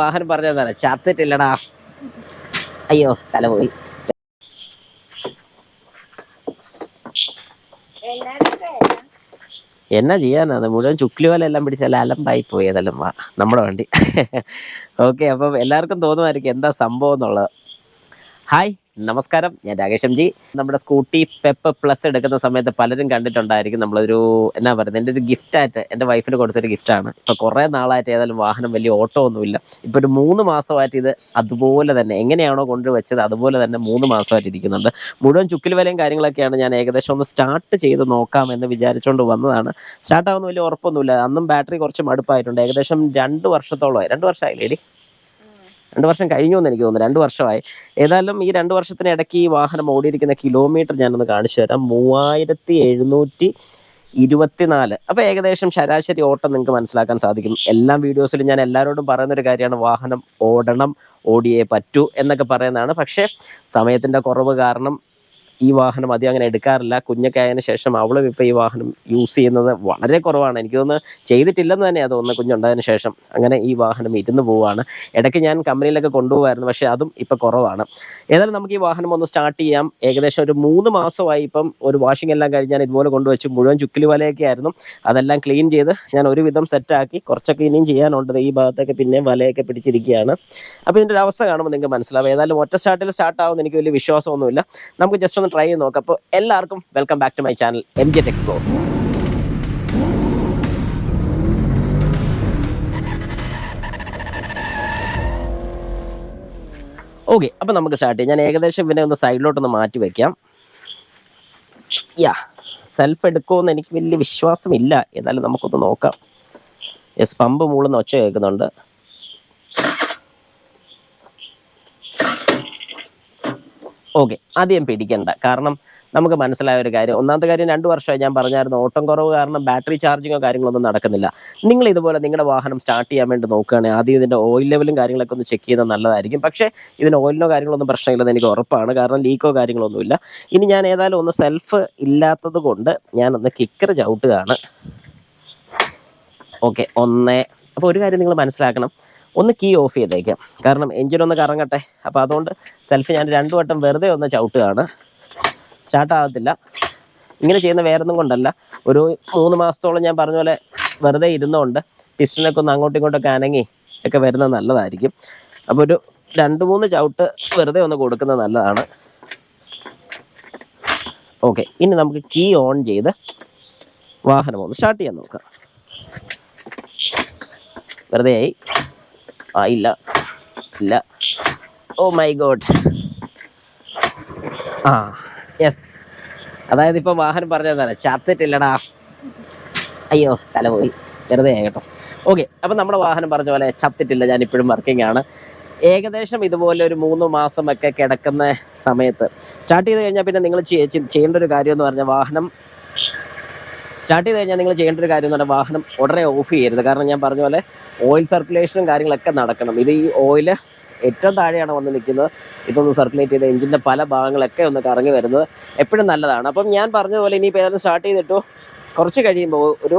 വാഹനം പറഞ്ഞതാണ് ചത്തിട്ടില്ലടാ. അയ്യോ തല പോയി. എന്നാ ചെയ്യാനാണ് മുഴുവൻ ചുക്ലി പോലെ എല്ലാം പിടിച്ചാൽ അലമ്പായി പോയി അതെല്ലാം വാ നമ്മുടെ വണ്ടി. ഓക്കെ അപ്പം എല്ലാവർക്കും തോന്നുമായിരിക്കും എന്താ സംഭവം എന്നുള്ളത്. ഹായ് നമസ്കാരം ഞാൻ രാകേഷ് എം ജി. നമ്മുടെ സ്കൂട്ടി പെപ്പ് പ്ലസ് എടുക്കുന്ന സമയത്ത് പലരും കണ്ടിട്ടുണ്ടായിരിക്കും നമ്മളൊരു എന്നാ പറയുന്നത് എന്റെ ഒരു ഗിഫ്റ്റായിട്ട് എന്റെ വൈഫിന് കൊടുത്തൊരു ഗിഫ്റ്റാണ് ഇപ്പോൾ കുറേ നാളായിട്ട് ഏതായാലും വാഹനം വലിയ ഓട്ടോ ഒന്നുമില്ല. ഇപ്പോൾ ഒരു മൂന്ന് മാസമായിട്ട് ഇത് അതുപോലെ തന്നെ എങ്ങനെയാണോ കൊണ്ടുവച്ചത് അതുപോലെ തന്നെ മൂന്ന് മാസമായിട്ട് ഇരിക്കുന്നുണ്ട്. മുഴുവൻ ചുക്കിൽ വിലയും കാര്യങ്ങളൊക്കെയാണ് ഞാൻ ഏകദേശം ഒന്ന് സ്റ്റാർട്ട് ചെയ്ത് നോക്കാമെന്ന് വിചാരിച്ചുകൊണ്ട് വന്നതാണ്. സ്റ്റാർട്ടാവുന്ന വലിയ ഉറപ്പൊന്നുമില്ല. അന്നും ബാറ്ററി കുറച്ച് മടുപ്പായിട്ടുണ്ട്. ഏകദേശം രണ്ട് വർഷത്തോളമായി. രണ്ട് വർഷമായില്ലേ രണ്ട് വർഷം കഴിഞ്ഞു എന്ന് എനിക്ക് തോന്നുന്നു. രണ്ട് വർഷമായി. ഏതായാലും ഈ രണ്ട് വർഷത്തിന് ഇടയ്ക്ക് ഈ വാഹനം ഓടിയിരിക്കുന്ന കിലോമീറ്റർ ഞാനൊന്ന് കാണിച്ചു തരാം. മൂവായിരത്തി എഴുന്നൂറ്റി ഇരുപത്തിനാല് അപ്പോൾ ഏകദേശം ശരാശരി ഓട്ടം നിങ്ങൾക്ക് മനസ്സിലാക്കാൻ സാധിക്കും. എല്ലാ വീഡിയോസിലും ഞാൻ എല്ലാവരോടും പറയുന്ന ഒരു കാര്യമാണ് വാഹനം ഓടണം ഓടിയേ പറ്റൂ എന്നൊക്കെ പറയുന്നതാണ്. പക്ഷേ സമയത്തിന്റെ കുറവ് കാരണം ഈ വാഹനം അധികം അങ്ങനെ എടുക്കാറില്ല. കുഞ്ഞൊക്കെ ആയതിനു ശേഷം അവളും ഇപ്പോൾ ഈ വാഹനം യൂസ് ചെയ്യുന്നത് വളരെ കുറവാണ്. എനിക്ക് തോന്നുന്നു ചെയ്തിട്ടില്ലെന്ന് തന്നെ അത് ഒന്ന് കുഞ്ഞുണ്ടായതിനു ശേഷം. അങ്ങനെ ഈ വാഹനം ഇരുന്ന് പോവുകയാണ്. ഇടയ്ക്ക് ഞാൻ കമ്പനിയിലൊക്കെ കൊണ്ടുപോകായിരുന്നു പക്ഷേ അതും ഇപ്പം കുറവാണ്. ഏതായാലും നമുക്ക് ഈ വാഹനം ഒന്ന് സ്റ്റാർട്ട് ചെയ്യാം. ഏകദേശം ഒരു മൂന്ന് മാസമായി ഇപ്പം ഒരു വാഷിംഗ് എല്ലാം കഴിഞ്ഞ് ഞാൻ ഇതുപോലെ കൊണ്ടുവച്ച് മുഴുവൻ ചുക്കിലി വലയൊക്കെ ആയിരുന്നു. അതെല്ലാം ക്ലീൻ ചെയ്ത് ഞാൻ ഒരുവിധം സെറ്റാക്കി കുറച്ചൊക്കെ ഇനിയും ചെയ്യാനുണ്ട്. ഈ ഭാഗത്തൊക്കെ പിന്നെയും വലയൊക്കെ പിടിച്ചിരിക്കുകയാണ്. അപ്പോൾ ഇതിന്റെ ഒരു അവസ്ഥ കാണുമ്പോൾ നിങ്ങൾക്ക് മനസ്സിലാവും. ഏതായാലും ഒറ്റ സ്റ്റാർട്ടിൽ സ്റ്റാർട്ട് ആവുമെന്ന് എനിക്ക് വലിയ വിശ്വാസമൊന്നുമില്ല. നമുക്ക് ജസ്റ്റ് ഒന്ന് ട്രൈ ചെയ്ത് നോക്കാം അപ്പോൾ എല്ലാവർക്കും welcome back to my channel M G explore okay അപ്പം നമുക്ക് സ്റ്റാർട്ട് ചെയ്യാം. ഞാൻ ഏകദേശം ഇവനെ ഒന്ന് സൈഡിലോട്ടൊന്ന് മാറ്റി വെക്കാം. യാ സെൽഫ് എടുക്കുമെന്ന് എനിക്ക് വലിയ വിശ്വാസമില്ല. എന്നാലും നമുക്കൊന്ന് നോക്കാം. യെസ് പമ്പ് മൂളുന്ന ഒച്ച കേൾക്കുന്നുണ്ട്. ഓക്കെ. ആദ്യം പേടിക്കണ്ട. കാരണം നമുക്ക് മനസ്സിലായ ഒരു കാര്യം. ഒന്നാമത്തെ കാര്യം രണ്ട് വർഷമായി ഞാൻ പറഞ്ഞായിരുന്നു ഓട്ടം കുറവ് കാരണം ബാറ്ററി ചാർജിങ്ങോ കാര്യങ്ങളൊന്നും നടക്കുന്നില്ല. നിങ്ങൾ ഇതുപോലെ നിങ്ങളുടെ വാഹനം സ്റ്റാർട്ട് ചെയ്യാൻ വേണ്ടി നോക്കുകയാണെങ്കിൽ ആദ്യം ഇതിന്റെ ഓയിൽ ലെവലും കാര്യങ്ങളൊക്കെ ഒന്ന് ചെക്ക് ചെയ്താൽ നല്ലതായിരിക്കും. പക്ഷേ ഇതിന് ഓയിലിനോ കാര്യങ്ങളൊന്നും പ്രശ്നമില്ലെന്ന് എനിക്ക് ഉറപ്പാണ്. കാരണം ലീക്കോ കാര്യങ്ങളൊന്നുമില്ല. ഇനി ഞാൻ ഏതായാലും ഒന്ന് സെൽഫ് ഇല്ലാത്തത് കൊണ്ട് ഞാനൊന്ന് കിക്കർ ചവിട്ടുകയാണ്. ഓക്കെ. ഒന്ന് അപ്പോൾ ഒരു കാര്യം നിങ്ങൾ മനസ്സിലാക്കണം. ഒന്ന് കീ ഓഫ് ചെയ്തേക്കാം. കാരണം എഞ്ചിൻ ഒന്ന് കറങ്ങട്ടെ. അപ്പോൾ അതുകൊണ്ട് സെൽഫ് ഞാൻ രണ്ടു വട്ടം വെറുതെ ഒന്ന് ചവിട്ടുകയാണ്. സ്റ്റാർട്ട് ആകത്തില്ല. ഇങ്ങനെ ചെയ്യുന്ന വേറൊന്നും കൊണ്ടല്ല. ഒരു മൂന്ന് മാസത്തോളം ഞാൻ പറഞ്ഞ പോലെ വെറുതെ ഇരുന്നുകൊണ്ട് പിസ്റ്റനൊക്കെ ഒന്ന് അങ്ങോട്ടും ഇങ്ങോട്ടൊക്കെ അനങ്ങി ഒക്കെ വരുന്നത് നല്ലതായിരിക്കും. അപ്പോൾ ഒരു രണ്ട് മൂന്ന് ചവിട്ട് വെറുതെ ഒന്ന് കൊടുക്കുന്നത് നല്ലതാണ്. ഓക്കെ ഇനി നമുക്ക് കീ ഓൺ ചെയ്ത് വാഹനം ഒന്ന് സ്റ്റാർട്ട് ചെയ്യാൻ നോക്കാം. വെറുതെ ആയി ആ ഇല്ല. ഇല്ല. ഓ മൈ ഗോഡ് ആ. യെസ് അതായത് ഇപ്പം വാഹനം പറഞ്ഞതാണ് ചത്തിട്ടില്ലടാ അയ്യോ തല പോയി. വെറുതെ ആയി കേട്ടോ. ഓക്കെ അപ്പം നമ്മുടെ വാഹനം പറഞ്ഞ പോലെ ചത്തിട്ടില്ല ഞാൻ ഇപ്പോഴും വർക്കിംഗ് ആണ്. ഏകദേശം ഇതുപോലെ ഒരു മൂന്ന് മാസമൊക്കെ കിടക്കുന്ന സമയത്ത് സ്റ്റാർട്ട് ചെയ്ത് കഴിഞ്ഞാൽ പിന്നെ നിങ്ങൾ ചെയ്യേണ്ട ഒരു കാര്യം എന്ന് പറഞ്ഞാൽ വാഹനം സ്റ്റാർട്ട് ചെയ്ത് കഴിഞ്ഞാൽ നിങ്ങൾ ചെയ്യേണ്ട ഒരു കാര്യം എന്ന് പറഞ്ഞാൽ വാഹനം ഉടനെ ഓഫ് ചെയ്യരുത്. കാരണം ഞാൻ പറഞ്ഞ പോലെ ഓയിൽ സർക്കുലേഷനും കാര്യങ്ങളൊക്കെ നടക്കണം. ഇത് ഈ ഓയിൽ ഏറ്റവും താഴെയാണ് വന്ന് നിൽക്കുന്നത്. ഇതൊന്ന് സർക്കുലേറ്റ് ചെയ്ത് എഞ്ചിന്റെ പല ഭാഗങ്ങളൊക്കെ ഒന്ന് കറങ്ങി വരുന്നത് എപ്പോഴും നല്ലതാണ്. അപ്പം ഞാൻ പറഞ്ഞതുപോലെ ഇനിയിപ്പോൾ ഏതായാലും സ്റ്റാർട്ട് ചെയ്തിട്ടു കുറച്ച് കഴിയുമ്പോൾ ഒരു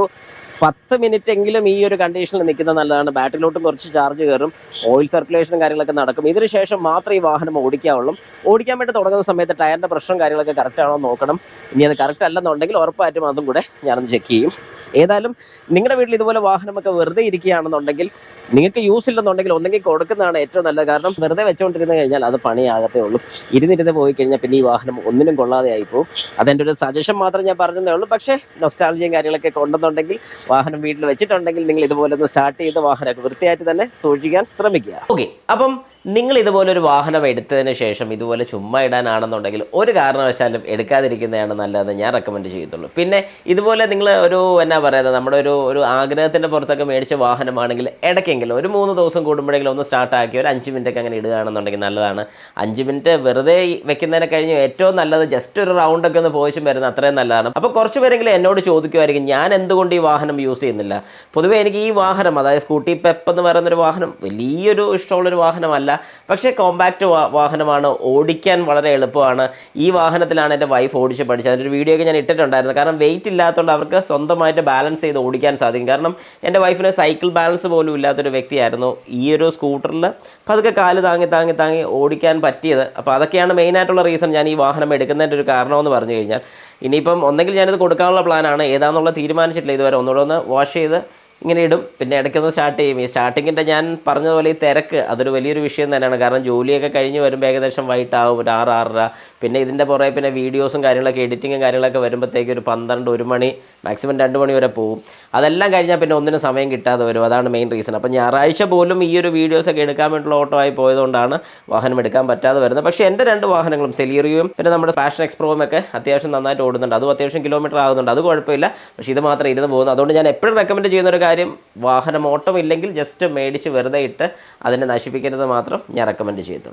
പത്ത് മിനിറ്റ് എങ്കിലും ഈ ഒരു കണ്ടീഷനിൽ നിൽക്കുന്നത് നല്ലതാണ്. ബാറ്ററിയിലോട്ട് കുറച്ച് ചാർജ് കയറും. ഓയിൽ സർക്കുലേഷനും കാര്യങ്ങളൊക്കെ നടക്കും. ഇതിന് ശേഷം മാത്രമേ ഈ വാഹനം ഓടിക്കാവുള്ളൂ. ഓടിക്കാൻ വേണ്ടി തുടങ്ങുന്ന സമയത്ത് ടയറിന്റെ പ്രഷറും കാര്യങ്ങളൊക്കെ കറക്റ്റ് ആണോ നോക്കണം. ഇനി അത് കറക്റ്റ് അല്ലെന്നുണ്ടെങ്കിൽ ഉറപ്പായിട്ടും അതും കൂടെ ഞാനൊന്ന് ചെക്ക് ചെയ്യും. ഏതായാലും നിങ്ങളുടെ വീട്ടിൽ ഇതുപോലെ വാഹനമൊക്കെ വെറുതെ ഇരിക്കുകയാണെന്നുണ്ടെങ്കിൽ നിങ്ങൾക്ക് യൂസ് ഇല്ലെന്നുണ്ടെങ്കിൽ ഒന്നെങ്കിൽ കൊടുക്കുന്നതാണ് ഏറ്റവും നല്ലത്. കാരണം വെറുതെ വെച്ചുകൊണ്ടിരുന്ന് കഴിഞ്ഞാൽ അത് പണിയാകത്തേ ഉള്ളൂ. ഇരുന്നിരുന്ന് പോയി കഴിഞ്ഞാൽ പിന്നെ ഈ വാഹനം ഒന്നിനും കൊള്ളാതെ ആയിപ്പോവും അതെന്റെ ഒരു സജഷൻ മാത്രം ഞാൻ പറഞ്ഞതേ ഉള്ളൂ. പക്ഷേ നൊസ്റ്റാളജിയും കാര്യങ്ങളൊക്കെ കൊണ്ടെന്നുണ്ടെങ്കിൽ വാഹനം വീട്ടിൽ വെച്ചിട്ടുണ്ടെങ്കിൽ നിങ്ങൾ ഇതുപോലെ ഒന്ന് സ്റ്റാർട്ട് ചെയ്ത് വാഹനമൊക്കെ വൃത്തിയായിട്ട് തന്നെ സൂക്ഷിക്കാൻ ശ്രമിക്കുക. ഓക്കെ അപ്പം നിങ്ങൾ ഇതുപോലെ ഒരു വാഹനം എടുത്തതിന് ശേഷം ഇതുപോലെ ചുമ്മാ ഇടാനാണെന്നുണ്ടെങ്കിൽ ഒരു കാരണവശാലും എടുക്കാതിരിക്കുന്നതാണ് നല്ലതെന്ന് ഞാൻ റെക്കമെൻഡ് ചെയ്യത്തുള്ളൂ. പിന്നെ ഇതുപോലെ നിങ്ങൾ ഒരു എന്നാ പറയുന്നത് നമ്മുടെ ഒരു ഒരു ആഗ്രഹത്തിന്റെ പുറത്തൊക്കെ മേടിച്ച വാഹനമാണെങ്കിൽ ഇടയ്ക്കെങ്കിലും ഒരു മൂന്ന് ദിവസം കൂടുമ്പോഴെങ്കിലും ഒന്ന് സ്റ്റാർട്ടാക്കി ഒരു അഞ്ച് മിനിറ്റ് ഒക്കെ അങ്ങനെ ഇടുകയാണെന്നുണ്ടെങ്കിൽ നല്ലതാണ്. അഞ്ച് മിനിറ്റ് വെറുതെ വെക്കുന്നതിനെ കഴിഞ്ഞ് ഏറ്റവും നല്ലത് ജസ്റ്റ് ഒരു റൗണ്ട് ഒക്കെ ഒന്ന് പോയിച്ചും വരുന്നത് അത്രയും നല്ലതാണ്. അപ്പോൾ കുറച്ച് പേരെങ്കിലും എന്നോട് ചോദിക്കുമായിരിക്കും ഞാൻ എന്തുകൊണ്ട് ഈ വാഹനം യൂസ് ചെയ്യുന്നില്ല? പൊതുവേ എനിക്ക് ഈ വാഹനം അതായത് സ്കൂട്ടി പെപ്പ് എന്ന് പറയുന്നൊരു വാഹനം വലിയൊരു ഇഷ്ടമുള്ളൊരു വാഹനമല്ല. പക്ഷേ കോമ്പാക്റ്റ് വാഹനമാണ്. ഓടിക്കാൻ വളരെ എളുപ്പമാണ്. ഈ വാഹനത്തിലാണ് എന്റെ വൈഫ് ഓടിച്ച് പഠിച്ചത്. അതിന്റെ ഒരു വീഡിയോ ഒക്കെ ഞാൻ ഇട്ടിട്ടുണ്ടായിരുന്നു. കാരണം വെയിറ്റ് ഇല്ലാത്തതുകൊണ്ട് അവർക്ക് സ്വന്തമായിട്ട് ബാലൻസ് ചെയ്ത് ഓടിക്കാൻ സാധിക്കും. കാരണം എന്റെ വൈഫിന് സൈക്കിൾ ബാലൻസ് പോലും ഇല്ലാത്തൊരു വ്യക്തിയായിരുന്നു. ഈ ഒരു സ്കൂട്ടറിൽ പതുക്കെ കാൽ താങ്ങി താങ്ങി താങ്ങി ഓടിക്കാൻ പറ്റിയത്. അപ്പോൾ അതൊക്കെയാണ് മെയിനായിട്ടുള്ള റീസൺ ഞാൻ ഈ വാഹനം എടുക്കുന്നതിന്റെ ഒരു കാരണമെന്ന് പറഞ്ഞു കഴിഞ്ഞാൽ. ഇനിയിപ്പം ഒന്നെങ്കിൽ ഞാനിത് കൊടുക്കാനുള്ള പ്ലാനാണ് ഏതാണെന്നുള്ള തീരുമാനിച്ചിട്ടില്ല ഇതുവരെ. ഒന്നുകൂടെ ഒന്ന് വാഷ് ചെയ്ത് ഇങ്ങനെ ഇടും. പിന്നെ ഇടയ്ക്കൊന്ന് സ്റ്റാർട്ട് ചെയ്യും. ഈ സ്റ്റാർട്ടിങ്ങിന്റെ ഞാൻ പറഞ്ഞതുപോലെ ഈ തിരക്ക് അതൊരു വലിയൊരു വിഷയം തന്നെയാണ്. കാരണം ജോലിയൊക്കെ കഴിഞ്ഞ് വരുമ്പോൾ ഏകദേശം വൈകിട്ടാവും ഒരു ആറ് ആറര. പിന്നെ ഇതിന്റെ പുറകെ പിന്നെ വീഡിയോസും കാര്യങ്ങളൊക്കെ എഡിറ്റിങ്ങും കാര്യങ്ങളൊക്കെ വരുമ്പോഴത്തേക്ക് ഒരു പന്ത്രണ്ട് ഒരു മണി മാക്സിമം രണ്ട് മണി വരെ പോകും. അതെല്ലാം കഴിഞ്ഞാൽ പിന്നെ ഒന്നിനും സമയം കിട്ടാതെ വരും. അതാണ് മെയിൻ റീസൺ അപ്പോൾ ഞായറാഴ്ച പോലും ഈ ഒരു വീഡിയോസൊക്കെ എടുക്കാൻ വേണ്ടിയുള്ള ഓട്ടോ ആയി പോയതുകൊണ്ടാണ് വാഹനം എടുക്കാൻ പറ്റാതെ വരുന്നത്. പക്ഷേ എന്റെ രണ്ട് വാഹനങ്ങളും സെലീറിയും പിന്നെ നമ്മുടെ പാഷൻ എക്സ്പ്രോവും ഒക്കെ അത്യാവശ്യം നന്നായിട്ട് ഓടുന്നുണ്ട്. അതും അത്യാവശ്യം കിലോമീറ്റർ ആകുന്നുണ്ട്. അത് കുഴപ്പമില്ല. പക്ഷേ ഇത് മാത്രം ഇരുന്ന് പോകുന്നു. അതുകൊണ്ട് ഞാൻ എപ്പോഴും റെക്കമെൻഡ് ചെയ്യുന്ന ഒരു കാര്യം വാഹനം ഓട്ടം ഇല്ലെങ്കിൽ ജസ്റ്റ് മേടിച്ച് വെറുതെ ഇട്ട് അതിനെ നശിപ്പിക്കരുത് മാത്രം ഞാൻ റെക്കമെൻഡ് ചെയ്യത്തുള്ളൂ.